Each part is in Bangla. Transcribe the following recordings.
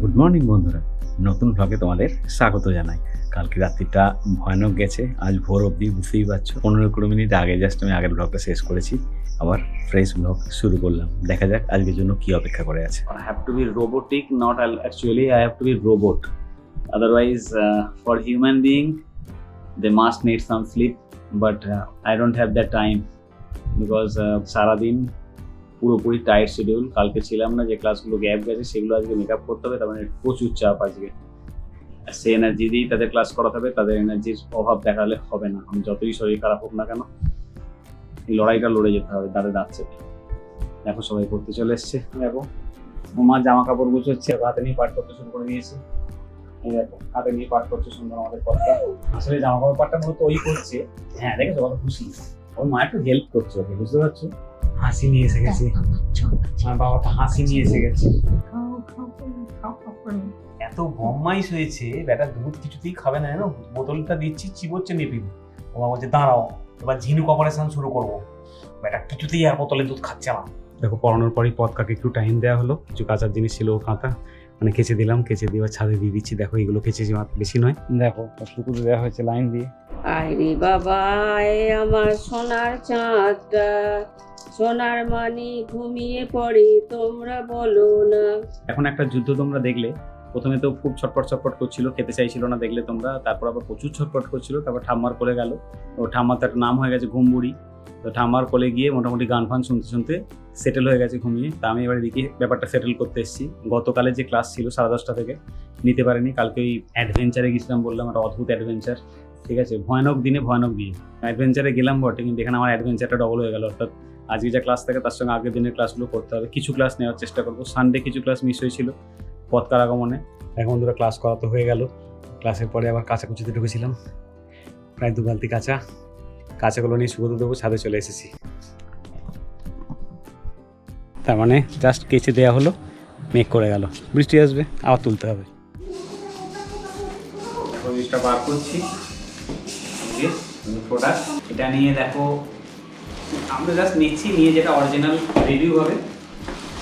গুড মর্নিং বন্ধুরা। নতুন ভাগে তোমাদের স্বাগত জানাই। কালকে রাত্রিটা ভয়ানক গেছে। আজ ভোর অব্দি বুঝতেই পারছ। পনেরো কুড়ি মিনিট আগে জাস্ট আমি আগের ব্লগটা শেষ করেছি। আবার ফ্রেশ ব্লগ শুরু করলাম। দেখা যাক আজকের জন্য কি অপেক্ষা করে আছে। I have to be robotic not actually I have to be robot otherwise for human being they must need some sleep but I don't have that time because সারাদিন পুরোপুরি টাইট শিডিউল কালকে ছিলাম না, যে ক্লাসগুলো গ্যাপ গেছে, সেগুলো আজকে মেক আপ করতে হবে, তার মানে প্রচুর চাপ আজকে। সে এনার্জি দিয়েই তাদের ক্লাস করাতে হবে, তাদের এনার্জির অভাব দেখালে হবে না। আমি যতই শরীর খারাপ হোক না কেন, এই লড়াইটা লড়ে যেতে হবে দাঁত চেপে। দেখো সবাই পড়তে চলে এসছে, দেখো। আমার জামা কাপড় গুছোচ্ছে, হাতে নিয়ে পাঠ করতে শুরু করে দিয়েছে। এই দেখো, হাতে নিয়ে পাঠ করছে সুন্দর আমাদের পথটা আসলে জামা কাপড় পাঠটা মূলত ওই করছে। হ্যাঁ দেখেছ কত খুশি। ওর মা একটু হেল্প করছে ওকে, বুঝতে পারছ? হাসি নিয়ে এসে গেছে। আমার বাবাটা হাসি নিয়ে এসে গেছে। এত বম্মাইশ হয়েছে বেটা দুধ কিছুতেই খাবে না জানো? বোতলটা দিচ্ছি চিবোচ্ছে নিপিল ও বাবা বলছে দাঁড়াও এবার ঝিনুক অপারেশন শুরু করব। বেটা কিছুতেই আর বোতলে দুধ খাচ্ছে না। দেখো পড়ানোর পরই পথ কাকে একটু টাইম দেওয়া হলো। কিছু কাঁচার জিনিস ছিল ও কাঁথা মানে কেচে দিলাম কেচে দিয়ে ছাদে দিয়ে দিচ্ছি। দেখো এগুলো কেচেছি মাত্র বেশি নয়। দেখো টুকুতে দেওয়া হয়েছে লাইন দিয়ে। আরে বাবা আমার সোনার চাঁদটা। সোনার মানি ঘুমিয়ে পড়ে, তোমরা বলো না। এখন একটা যুদ্ধ তোমরা দেখলে। প্রথমে তো খুব ছটপট ছটপট করছিল, খেতে চাইছিল না দেখলে তোমরা। তারপর আবার প্রচুর ছটপট করছিল, তারপর ঠাম্মার কোলে গেল। ও ঠাম্মার তো একটা নাম হয়ে গেছে ঘুমবুড়ি। তো ঠাম্মার কোলে গিয়ে মোটামুটি গান ফান শুনতে শুনতে সেটেল হয়ে গেছে ঘুমিয়ে। তা আমি এবার এদিকে ব্যাপারটা সেটেল করতে এসেছি। গতকালে যে ক্লাস ছিল সাড়ে দশটা থেকে, নিতে পারিনি। কালকে ওই অ্যাডভেঞ্চারে গেছিলাম বললাম, একটা অদ্ভুত অ্যাডভেঞ্চার ঠিক আছে? ভয়ানক দিনে ভয়ানক দিয়ে অ্যাডভেঞ্চারে গেলাম বটে, কিন্তু এখানে আমার অ্যাডভেঞ্চারটা ডবল হয়ে গেল। অর্থাৎ আজকে যা ক্লাস থাকে তার সঙ্গে আগের দিনের ক্লাসগুলো করতে হবে। কিছু ক্লাস নেওয়ার চেষ্টা করব। সানডে কিছু ক্লাস মিস হয়েছিল পথকার আগমনে। এখন দুটো ক্লাস করা তো হয়ে গেল। ক্লাসের পরে আবার কাঁচাকুচিতে ঢুকেছিলাম। প্রায় দু বালতি কাঁচা। কাঁচাগুলো নিয়ে শুকোতে দেবো, ছাদে চলে এসেছি। তার মানে জাস্ট কেচে দেওয়া হলো মেঘ করে গেল। বৃষ্টি আসবে, আবার তুলতে হবে। জিনিসটা বার করছি। এটা নিয়ে দেখো আমরা জাস্ট নিচ্ছি নিয়ে যেটা অরিজিনাল রিভিউ হবে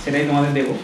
সেটাই তোমাদের দেবো।